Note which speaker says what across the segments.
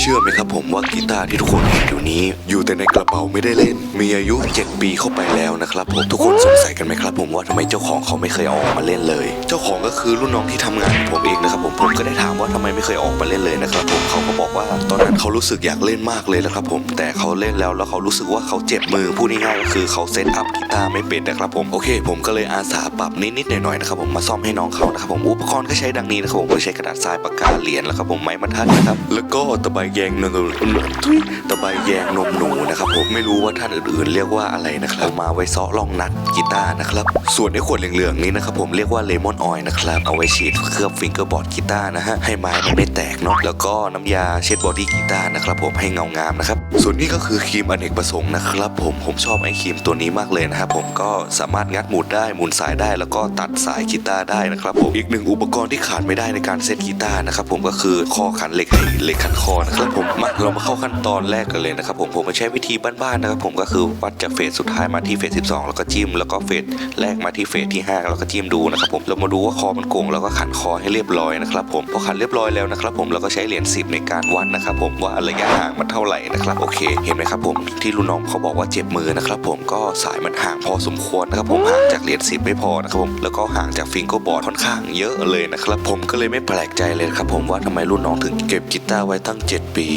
Speaker 1: เชื่อไหมครับผมว่ากีตาร์ที่ทุกคนเห็นอยู่นี้ อยู่แต่ในกระเป๋าไม่ได้เล่น มีอายุ 7 ปีเข้าไปแล้วนะครับผมทุกคนสงสัยกันไหมครับ ผมว่าทำไมเจ้าของเขาไม่เคยออกมาเล่นเลย เจ้าของก็คือรุ่นน้องที่ทำงานของผมเองนะครับผมผมก็ได้ถามว่าทำไมไม่เคยออกมาเล่นเลยนะครับผมเขาก็บอกว่าตอนนั้นเขารู้สึกอยากเล่นมากเลยนะครับผมแต่เขาเล่นแล้วแล้วเขารู้สึกว่าเขาเจ็บมือพูดง่ายๆก็คือเขาเซตอัพกีตาร์ไม่เป็นนะครับผมโอเค ผมก็เลยอาสาปรับนิดๆหน่อยๆนะครับผมมาซ่อมให้น้องเขานะครับผมอุปกรณ์ก็ใช้ดังนี้นะครับผมก็ใช้กระดาษทรายปากกาเหรียญแล้วครับผมไม้บรรทัดนะครับแล้วก็ตะไบแยงนมทุยตะไบแยงนมหนูนะครับผมไม่รู้ว่าท่านอื่นๆ เรียกว่าอะไรนะครับมาไว้ซาะลองนัดกีตาร์นะครับ ส่วนไอ้ขวดเหลืองๆนี้นะครับผมเรียกว่าเลมอนออยล์นะครับเอาไว้ฉีดเคลือบฟิงเกอร์บอร์ดกีตาร์นะฮะให้ไม้มันไม่แตกเนาะแล้วก็น้ำยาเช็ดบอดี้กีตาร์นะครับผมให้เงางามนะครับส่วนนี้ก็คือครีมอเนกประสงค์นะครับผมผมชอบไอ้ครีมตัวนี้มากเลยนะครับผมก็สามารถงัดหมุดได้หมุนสายได้แล้วก็ตัดสายกีตาร์ได้นะครับผมอีกหนึ่งอุปกรณ์ที่ขาดไม่ได้ในการเซตกีตาร์นะครับผมก็คือคอขันเหล็กให้เหล็กขันคอนะครับผมมาเรามาเข้าขั้นตอนแรกกันเลยนะครับผมผมมาใช้วิธีบ้านๆนะครับผมก็คือวัดจากเฟสสุดท้ายมาที่เฟส12 แล้วก็จิ้ม แล้วก็เฟสแรกมาที่เฟสที่ห้าแล้วก็จิ้มดูนะครับผมเรามาดูว่าคอมันโก่งแล้วก็ขันคอให้เรียบร้อยนะครับผมพอขันเรียบร้อยแล้วนะครับผมเราก็ใช้เหรียญ10 ในการวัดนะครับผมว่าระยะห่างมันเท่าไหร่นะครับโอเคเห็นไหมครับผมที่รุ่นน้องเขาบอกว่าเจ็บมือนะครับผมก็สายมันห่างพอสมควรนะครับผมห่างจากเหรียญ10 ไม่พอนะครับผมแล้วก็ห่างจากฟิงเกอร์บอร์ดค่อนข้างเยอะเลยนะครับผมก็เลยไม่แปลกใจเลยครับผมว่าทำไมรุ่นน้องถึงเก็บกีตาร์ไว้ตั้ง 7ปี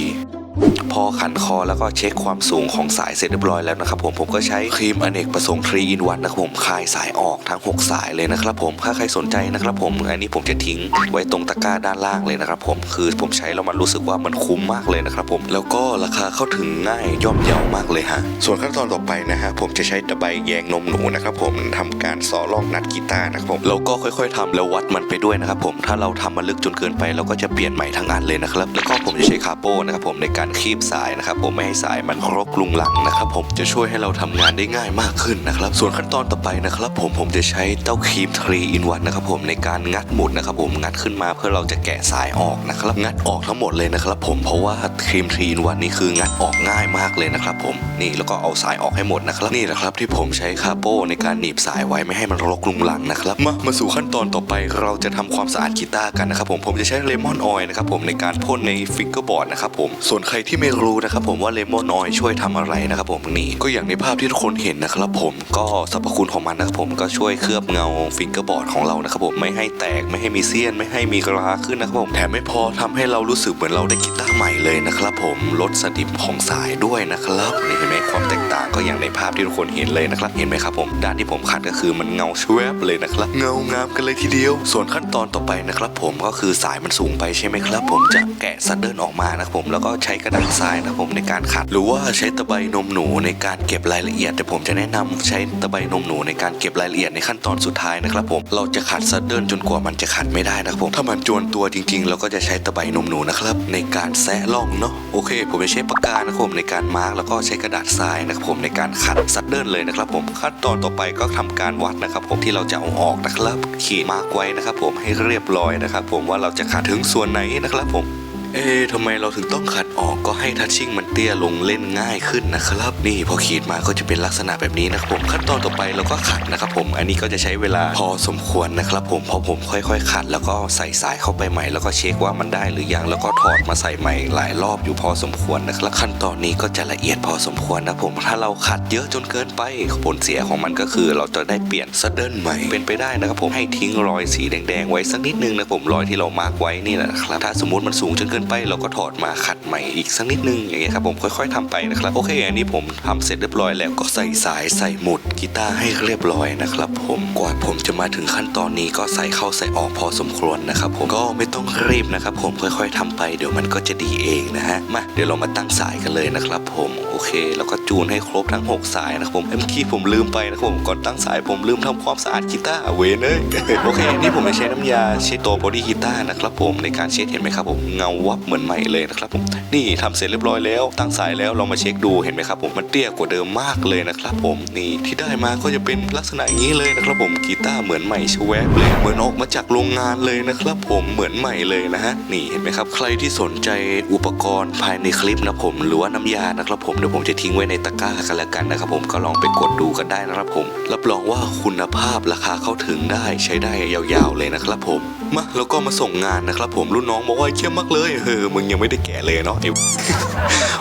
Speaker 1: พอขันคอแล้วก็เช็คความสูงของสายเสร็จเรียบร้อยแล้วนะครับผมผมก็ใช้ครีมอเนกประสงค์3 in 1นะครับผมคลายสายออกทั้ง 6 สายเลยนะครับผมถ้าใครสนใจนะครับผมอันนี้ผมจะทิ้งไว้ตรงตะกร้าด้านล่างเลยนะครับผมคือผมใช้แล้วมันรู้สึกว่ามันคุ้มมากเลยนะครับผมแล้วก็ราคาเข้าถึงง่ายย่อมเยาวมากเลยฮะส่วนขั้นตอนต่อไปนะฮะผมจะใช้ตะไบแยงนมหนูนะครับผมทำการซอล่องนัดกีตาร์นะครับผมแล้วก็ค่อย ๆทำแล้ววัดมันไปด้วยนะครับผมถ้าเราทำมันลึกจนเกินไปเราก็จะเปลี่ยนใหม่ทั้งอันเลยนะครับแล้วก็ผมจะใช้คาโป้นะครับผมในการคีบสายนะครับผมไม่ให้สายมันครกลุงหลังนะครับผมจะช่วยให้เราทำงานได้ง่ายมากขึ้นนะครับ ส่วนขั้นตอนต่อไปนะครับผมผมจะใช้เต้าครีม3 in 1นวันนะครับผมในการงัดหมุดนะครับผมงัดขึ้นมาเพื่อเราจะแกะสายออกนะครับงัดออกทั้งหมดเลยนะครับผมเพราะว่าครีม3 in 1นี่คืองัดออกง่ายมากเลยนะครับผมนี่แล้วก็เอาสายออกให้หมดนะครับนี่แหละครับที่ผมใช้คาโป้ในการหนีบสายไว้ไม่ให้มันรกลุงหลังนะครับมามาสู่ขั้นตอนต่อไปเราจะทำความสะอาดกีตาร์กันนะครับผมผมจะใช้เลมอนออยล์นะครับผมในการพ่นในฟิงเกอร์บอร์ดนะครับผมส่วนใครที่ไม่รู้นะครับผมว่าเลมอนออยล์ช่วยทำอะไรนะครับผมนี่ก็อย่างในภาพที่ทุกคนเห็นนะครับผมก็สรรพคุณของมันนะครับผมก็ช่วยเคลือบเงาฟิงเกอร์บอร์ดของเรานะครับผมไม่ให้แตกไม่ให้มีเสี้ยน ไม่ให้มีกราขึ้นนะครับผมแถมไม่พอทำให้เรารู้สึกเหมือนเราได้กีตาร์ใหม่เลยนะครับผมลดสนิมของสายด้วยนะครับนี่เห็นไหมความแตกต่างก็อย่างในภาพที่ทุกคนเห็นเลยนะครับเห็นไหมครับผมด้านที่ผมขัดก็คือมันเงาชวบเลยนะครับเงางามกันเลยทีเดียว ส่วนขั้นตอนต่อไปนะครับผมก็คือสายมันสูงไปใช่ไหมครับ ผมจะแกะซัดเดิลออกมานะครับผมแล้วก็ใช้กระดาษทรายนะผมในการขัด หรือว่าใช้ตะไบนมหนูในการเก็บรายละเอียดแต่ผมจะแนะนำใช้ตะไบนมหนูในการเก็บรายละเอียดในขั้นตอนสุดท้ายนะครับผมเราจะขัดซัดเดิลจนกว่ามันจะขัดไม่ได้นะครับผมถ้ามันจวนตัวจริงๆ เราก็จะใช้ตะไบนมหนูนะครับในการแซะล่องเนาะโอเค ผมจะใช้ปากกานะครับผมในการมาร์กแล้วก็ใช้กระดาษทรายนะครับผมในการขัดซัดเดิลเลยนะครับผมขั้นตอนต่อไปก็ทำการวัดนะครับผมที่เราจะเอาออกนะครับขีดมาร์กไว้นะครับผมให้เรียบร้อยนะครับผมว่าเราจะขัดถึงส่วนไหนนะครับผม เอ๊ทำไมเราถึงต้องขัดออกก็ให้ทัชชิ่งมันเตี้ยลงเล่นง่ายขึ้นนะครับ นี่พอขีดมาก็จะเป็นลักษณะแบบนี้นะครับผมขั้นตอนต่อไปเราก็ขัดนะครับผมอันนี้ก็จะใช้เวลาพอสมควรนะครับผมพอผมค่อยๆ ขัด แล้วก็ใส่สายเข้าไปใหม่ แล้วก็เช็คว่ามันได้หรือยังแล้วก็ถอดมาใส่ใหม่หลายรอบอยู่พอสมควรนะครับขั้นตอนนี้ก็จะละเอียดพอสมควรนะผมถ้าเราขัดเยอะจนเกินไปผลเสียของมันก็คือ เราจะได้เปลี่ยนซดเดิลใหม่เป็นไปได้นะครับผมให้ทิ้งรอยสีแดงๆไว้สักนิดนึงนะผมรอยที่เรามาร์กไว้นี่แหละครับถ้าสมมติมันสูงจนเกินไปเราก็ถอดมาขัดใหม่อีกสักนิดนึงอย่างเงี้ยครับผมค่อย ๆทำไปนะครับโอเคอันนี้ผมทำเสร็จเรียบร้อยแล้วก็ใส่สายใส่หมุดกีตาร์ให้เรียบร้อยนะครับผมกว่าผมจะมาถึงขั้นตอนนี้ก็ใส่เข้าใส่ออกพอสมควรนะครับผมก็ไม่ต้องรีบนะครับผมค่อย ๆทำไปเดี๋ยวมันก็จะดีเองนะฮะมาเดี๋ยวเรามาตั้งสายกันเลยนะครับผมโอเค แล้วก็จูนให้ครบทั้ง 6 สายนะครับผมเมื่อกี้ผมลืมไปนะครับผมก่อนตั้งสายผมลืมทำความสะอาดกีตาร์เวนเอ้ยโอเคนี่ผมจะใช้น้ำยาเช็ดตัวบอดี้กีตาร์นะครับผมในการเช็ดเห็นไหมครับผมเงาวบเหมือนใหม่เลยนะครับผมนี่ทำเสร็จเรียบร้อยแล้วตั้งสายแล้วเรามาเช็คดูเห็นไหมครับผมมันเตี้ยกว่าเดิมมากเลยนะครับผมนี่ที่ได้มาก็จะเป็นลักษณะอย่างนี้เลยนะครับผมกีตาร์เหมือนใหม่ชแวบเลยเหมือนออกมาจากโรงงานเลยนะครับผมเหมือนใหม่เลยนะฮะนี่เห็นไหมครับใครที่สนใจอุปกรณ์ภายในคลิปนะผม หรือว่าน้ำยานะครับผมเดี๋ยวผมจะทิ้งไว้ในตะกร้ากันแล้วกันนะครับผมก็ลองไปกดดูกันได้นะครับผมรับรองว่าคุณภาพราคาเข้าถึงได้ใช้ได้ยาวๆเลยนะครับผม มาแล้วก็มาส่งงานนะครับ ผมรุ่นน้องบอกว่าเชี่ยมากเลยเออมึงยังไม่ได้แก่เลยเนาะไอ้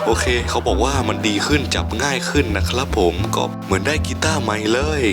Speaker 1: โอเค เขาบอกว่ามันดีขึ้นจับง่ายขึ้นนะครับ ผมก็เหมือนได้กีตาร์ใหม่เลย